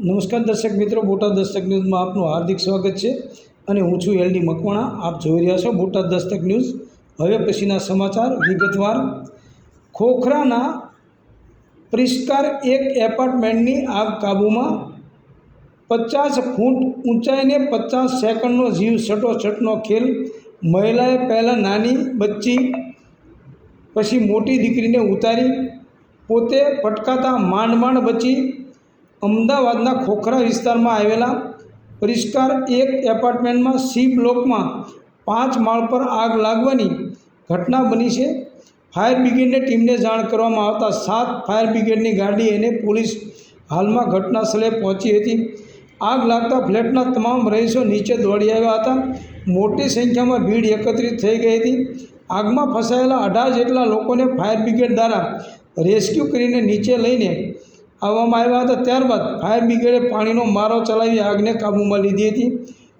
નમસ્કાર દર્શક મિત્રો, બોટાદ દસ્તક ન્યૂઝમાં આપનું હાર્દિક સ્વાગત છે અને હું છું એલડી મકવાણા. આપ જોઈ રહ્યા છો બોટાદ દસ્તક ન્યૂઝ. હવે પછીના સમાચાર વિગતવાર. ખોખરાના પ્રિસ્કાર એક એપાર્ટમેન્ટની આગ કાબૂમાં પચાસ ફૂટ ઊંચાઈને પચાસ સેકન્ડનો જીવ છટોછટનો ખેલ. મહિલાએ પહેલાં નાની બચ્ચી પછી મોટી દીકરીને ઉતારી. પોતે પટકાતા માંડ માંડ બચી. અમદાવાદના ખોખરા વિસ્તારમાં આવેલા પરિષ્કાર એક એપાર્ટમેન્ટમાં સી બ્લોકમાં પાંચ માળ પર આગ લાગવાની ઘટના બની છે. ફાયર બ્રિગેડની ટીમને જાણ કરવામાં આવતા સાત ફાયર બ્રિગેડની ગાડી અને પોલીસ હાલમાં ઘટના સ્થળે પહોંચી હતી. આગ લાગતા ફ્લેટના તમામ રહીશો નીચે દોડી આવ્યા હતા. મોટી સંખ્યામાં ભીડ એકત્રિત થઈ ગઈ હતી. આગમાં ફસાયેલા અઢાર જેટલા લોકોને ફાયર બ્રિગેડ દ્વારા રેસ્ક્યુ કરીને નીચે લઈને આવવામાં આવ્યા હતા. ત્યારબાદ ફાયર બ્રિગેડે પાણીનો મારો ચલાવી આગને કાબૂમાં લીધી હતી.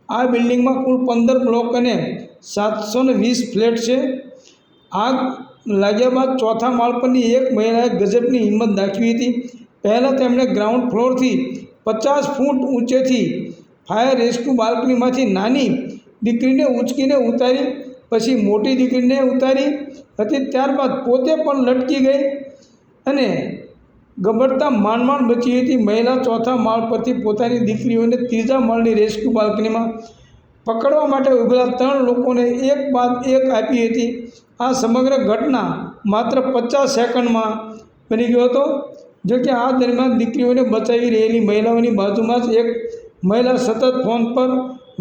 આ બિલ્ડિંગમાં કુલ પંદર બ્લોક અને સાતસો વીસ ફ્લેટ છે. આગ લાગ્યા બાદ ચોથા માળ પરની એક મહિલાએ ગજબની હિંમત દાખવી હતી. પહેલાં તેમણે ગ્રાઉન્ડ ફ્લોરથી પચાસ ફૂટ ઊંચેથી ફાયર રેસ્ક્યુ બાલ્કનીમાંથી નાની દીકરીને ઉંચકીને ઉતારી, પછી મોટી દીકરીને ઉતારી હતી. ત્યારબાદ પોતે પણ લટકી ગઈ અને ગબડતા માંડ માંડ બચી હતી. મહિલા ચોથા માળ પરથી પોતાની દીકરીઓને ત્રીજા માળની રેસ્ક્યુ બાલ્કનીમાં પકડવા માટે ઉભેલા ત્રણ લોકોને એક બાદ એક આપી હતી. આ સમગ્ર ઘટના માત્ર પચાસ સેકન્ડમાં બની ગયો હતો. જોકે આ દરમિયાન દીકરીઓને બચાવી રહેલી મહિલાઓની બાજુમાં જ એક મહિલા સતત ફોન પર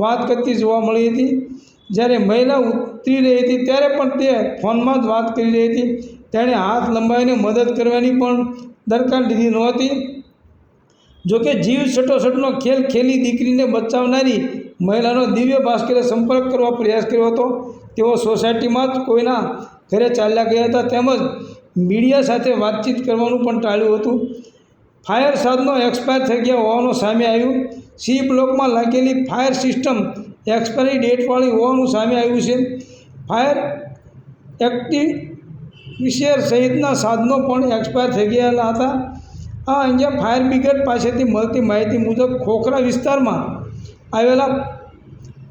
વાત કરતી જોવા મળી હતી. જ્યારે મહિલા ઉતરી રહી હતી ત્યારે પણ તે ફોનમાં જ વાત કરી રહી હતી. તેણે હાથ લંબાવીને મદદ કરવાની પણ દરકાર લીધી નહોતી જોકે જીવ છટોછટનો ખેલ ખેલી દીકરીને બચાવનારી મહિલાનો દિવ્ય ભાસ્કરે સંપર્ક કરવા પ્રયાસ કર્યો હતો. તેઓ સોસાયટીમાં જ કોઈના ઘરે ચાલ્યા ગયા હતા તેમજ મીડિયા સાથે વાતચીત કરવાનું પણ ટાળ્યું હતું. ફાયર સાધનો એક્સપાયર થઈ ગયા હોવાનું સામે આવ્યું. સી બ્લોકમાં લાગેલી ફાયર સિસ્ટમ એક્સપાયરી ડેટવાળી હોવાનું સામે આવ્યું છે. ફાયર એક્ટિવ વિશેર સહિતના સાધનો પણ એક્સપાયર થઈ ગયેલા હતા. આ અંગે ફાયર બ્રિગેડ પાસેથી મળતી માહિતી મુજબ ખોખરા વિસ્તારમાં આવેલા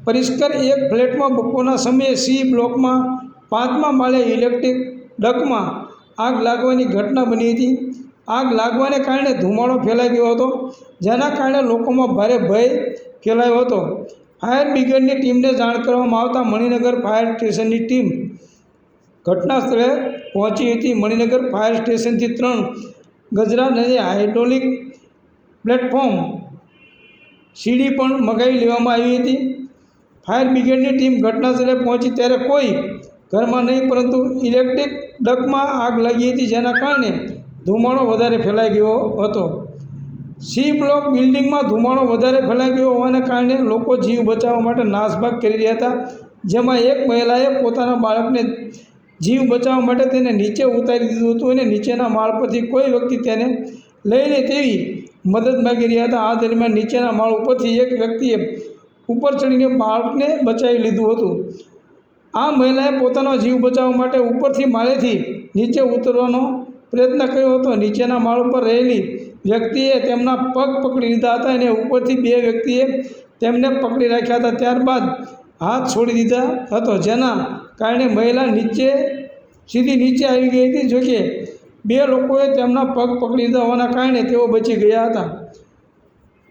પરિષ્કર એક ફ્લેટમાં બપોરના સમયે સી બ્લોકમાં પાંચમા માળે ઇલેક્ટ્રિક ડકમાં આગ લાગવાની ઘટના બની હતી. આગ લાગવાને કારણે ધુમાડો ફેલાઈ ગયો હતો, જેના કારણે લોકોમાં ભારે ભય ફેલાયો હતો. ફાયર બ્રિગેડની ટીમને જાણ કરવામાં આવતા મણિનગર ફાયર સ્ટેશનની ટીમ ઘટના સ્થળે પહોંચી હતી મણિનગર ફાયર સ્ટેશનથી ત્રણ ગજરા નદી હાઇડ્રોલિક પ્લેટફોર્મ સીડી પણ મગાવી લેવામાં આવી હતી. ફાયર બ્રિગેડની ટીમ ઘટના સ્થળે પહોંચી ત્યારે કોઈ ઘરમાં નહીં, પરંતુ ઇલેક્ટ્રિક ડકમાં આગ લાગી હતી, જેના કારણે ધુમાડો વધારે ફેલાઈ ગયો હતો. સી બ્લોક બિલ્ડિંગમાં ધુમાડો વધારે ફેલાઈ ગયો હોવાને કારણે લોકો જીવ બચાવવા માટે નાસભાગ કરી રહ્યા હતા, જેમાં એક મહિલાએ પોતાના બાળકને જીવ બચાવવા માટે તેને નીચે ઉતારી દીધું હતું અને નીચેના માળ પરથી કોઈ વ્યક્તિ તેને લઈને તેવી મદદ માગી રહ્યા હતા. આ દરમિયાન નીચેના માળ ઉપરથી એક વ્યક્તિએ ઉપર ચડીને બાળકને બચાવી લીધું હતું. આ મહિલાએ પોતાનો જીવ બચાવવા માટે ઉપરથી માળેથી નીચે ઉતરવાનો પ્રયત્ન કર્યો હતો. નીચેના માળ ઉપર રહેલી વ્યક્તિએ તેમના પગ પકડી લીધા હતા અને ઉપરથી બે વ્યક્તિએ તેમને પકડી રાખ્યા હતા. ત્યારબાદ હાથ છોડી દીધા હતો. જેના કારણે મહિલા નીચે, સીધી નીચે આવી ગઈ હતી. જોકે બે લોકોએ તેમના પગ પકડી લીધા હોવાના કારણે તેઓ બચી ગયા હતા.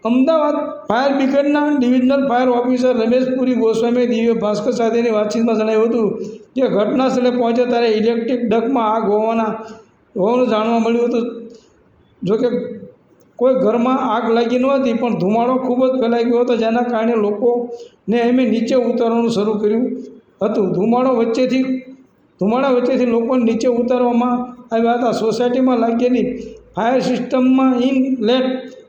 અમદાવાદ ફાયર બ્રિગેડના ડિવિઝનલ ફાયર ઓફિસર રમેશપુરી ગોસ્વામીએ દિવ્ય ભાસ્કર સાથેની વાતચીતમાં જણાવ્યું હતું કે ઘટના સ્થળે પહોંચ્યા ત્યારે ઇલેક્ટ્રિક ડકમાં આગ હોવાના, હોવાનું જાણવા મળ્યું હતું. જોકે કોઈ ઘરમાં આગ લાગી નહોતી પણ ધુમાડો ખૂબ જ ફેલાઈ ગયો હતો, જેના કારણે લોકોને એમે નીચે ઉતારવાનું શરૂ કર્યું હતું. ધુમાડો વચ્ચેથી, ધુમાડા વચ્ચેથી લોકોને નીચે ઉતારવામાં આવ્યા હતા. સોસાયટીમાં લાગેલી ફાયર સિસ્ટમમાં ઇનલેટ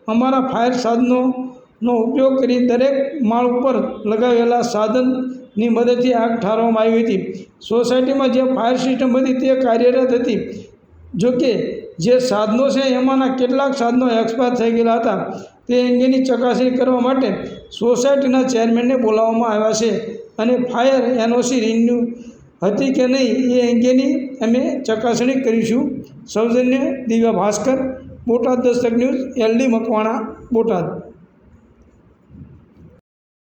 અમારા ફાયર સાધનોનો ઉપયોગ કરી દરેક માળ ઉપર લગાવેલા સાધનની મદદથી આગ ઠારવામાં આવી હતી. સોસાયટીમાં જે ફાયર સિસ્ટમ હતી તે કાર્યરત હતી. જોકે જે સાધનો છે એમાંના કેટલાક સાધનો એક્સપાયર થઈ ગયેલા હતા. તે અંગેની ચકાસણી કરવા માટે સોસાયટીના ચેરમેનને બોલાવવામાં આવ્યા છે અને ફાયર એનઓસી રિન્યુ હતી કે નહીં એ અંગેની અમે ચકાસણી કરીશું. સૌજન્ય દિવ્ય ભાસ્કર, બોટાદ દસ્તક ન્યૂઝ, એલડી મકવાણા, બોટાદ.